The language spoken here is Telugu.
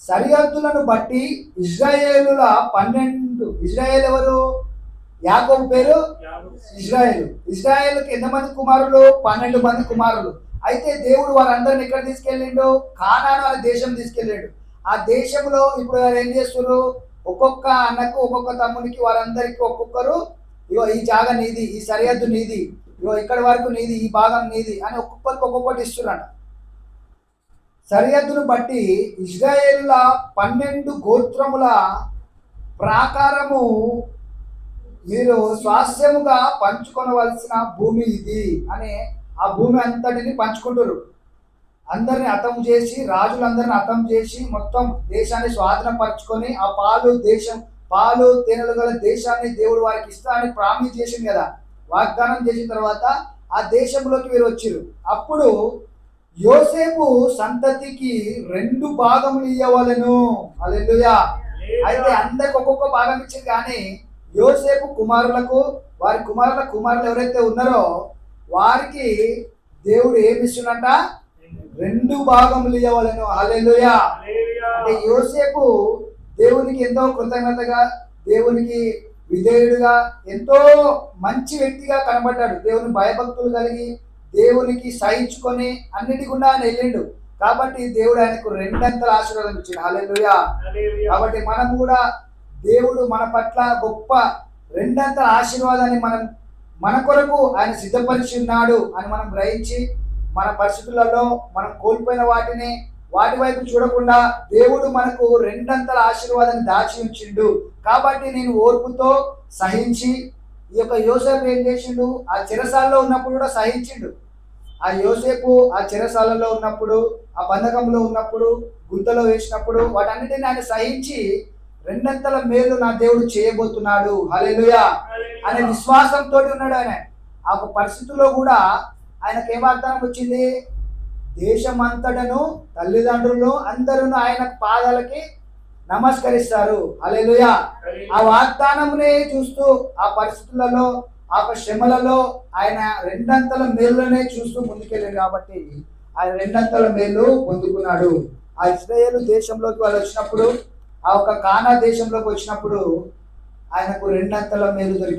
సరిహద్దులను బట్టి ఇజ్రాయేలుల పన్నెండు ఇజ్రాయేల్ ఎవరు? యాకోబు పేరు? ఇజ్రాయేల్. ఇజ్రాయేల్కి ఎంతమంది కుమారులు? పన్నెండు మంది కుమారులు. అయితే దేవుడు వారందరిని ఎక్కడ తీసుకెళ్ళిండు? కానాను అనే దేశం తీసుకెళ్ళాడు. ఆ దేశంలో ఇప్పుడు వారు ఏం చేస్తున్నారు ఒక్కొక్క అన్నకు ఒక్కొక్క తమ్మునికి వారందరికి ఒక్కొక్కరు ఇగో ఈ జాగా నీది ఈ సరిహద్దు నీది ఇగో ఇక్కడ వరకు నీది ఈ భాగం నీది అని ఒక్కొక్కరికి ఒక్కొక్కటి ఇస్తున్నాడు సరిహద్దును బట్టి ఇజ్రాయేలుల పన్నెండు గోత్రముల ప్రాకారము మీరు స్వాస్థ్యముగా పంచుకొనవలసిన భూమి ఇది అని ఆ భూమి అంతటిని పంచుకుంటారు. అందరిని అతం చేసి రాజులందరిని అతం చేసి మొత్తం దేశాన్ని స్వాధీనపరచుకొని ఆ పాలు దేశం పాలు తేనెలు గల దేశాన్ని దేవుడు వారికి ఇస్తా అని ప్రామిస్ చేసింది కదా. వాగ్దానం చేసిన తర్వాత ఆ దేశంలోకి వీరు వచ్చారు. అప్పుడు యోసేపు సంతతికి రెండు భాగములు ఇవ్వవలను అలెలుయా అయితే అందరికి ఒక్కొక్క భాగం ఇచ్చింది కానీ యోసేపు కుమారులకు వారి కుమారుల కుమారులు ఎవరైతే ఉన్నారో వారికి దేవుడు ఏమి ఇస్తున్నట రెండు భాగములు ఇవ్వవలను అలెలుయా అంటే యోసేపు దేవునికి ఎంతో కృతజ్ఞతగా దేవునికి విధేయుడుగా ఎంతో మంచి వ్యక్తిగా కనబడ్డాడు. దేవుని భయభక్తులు కలిగి దేవునికి సహించుకొని అన్నిటి గుండా ఆయన వెళ్ళిండు. కాబట్టి దేవుడు ఆయనకు రెండంతల ఆశీర్వాదం ఇచ్చిండు. హల్లెలూయా. కాబట్టి మనం కూడా దేవుడు మన పట్ల గొప్ప రెండంతల ఆశీర్వాదాన్ని మనం మన కొరకు ఆయన సిద్ధపరిచి ఉన్నాడు అని మనం గ్రహించి మన పరిస్థితులలో మనం కోల్పోయిన వాటిని వాటి వైపు చూడకుండా దేవుడు మనకు రెండంతల ఆశీర్వాదాన్ని దాచి ఉంచిండు. కాబట్టి నేను ఓర్పుతో సహించి ఈ యొక్క యోసేపు ఏం చేసిండు? ఆ చిరసాలలో ఉన్నప్పుడు కూడా సహించిండు. ఆ యోసేపు ఆ చిరసాలలో ఉన్నప్పుడు ఆ బంధకంలో ఉన్నప్పుడు గుంతలో వేసినప్పుడు వాటన్నిటిని ఆయన సహించి రెండంతల మేలు నా దేవుడు చేయబోతున్నాడు. హల్లెలూయా. అనే విశ్వాసంతో ఉన్నాడు ఆయన. ఆ ఒక పరిస్థితుల్లో కూడా ఆయనకు ఏ వాగ్దానం వచ్చింది? దేశమంతటను తల్లిదండ్రులు అందరూ ఆయన పాదాలకి నమస్కరిస్తారు. హల్లెలూయా. ఆ వాగ్దానమునే చూస్తూ ఆ పరిస్థితులలో ఆ శ్రమలలో ఆయన రెండంతల మేలునే చూస్తూ ముందుకెళ్ళాడు కాబట్టి ఆయన రెండంతల మేలు పొందుకున్నాడు. ఆ ఇస్రాయేల్ దేశంలోకి వాళ్ళు వచ్చినప్పుడు ఆ ఒక కానా దేశంలోకి వచ్చినప్పుడు ఆయనకు రెండంతల మేలు దొరికింది.